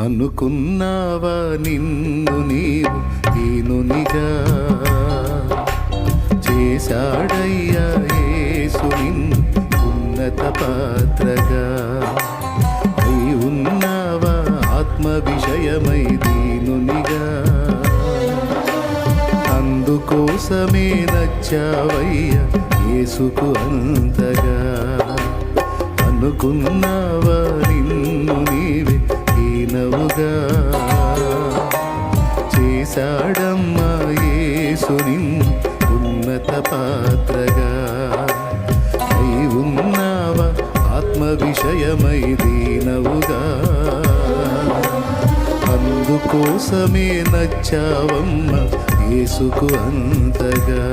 అనుకున్నావా నిన్ను నీవు? దీనునిగా చేశాడయ్యా యేసు నిన్ను ఉన్నత పాత్రగా. అయి ఉన్నావా ఆత్మ విషయమై దీనునిగా అందుకోసమే నచ్చావయ్యా యేసుకు అంతగా. అనుకున్నావా నిన్ను దీనవుగా చేశాడమ్మా యేసు ఉన్నత పాత్రగా. అయి ఉన్నావా ఆత్మ విషయమై దీనవుగా అందుకోసమే నచ్చావమ్మ యేసుకు అంతగా.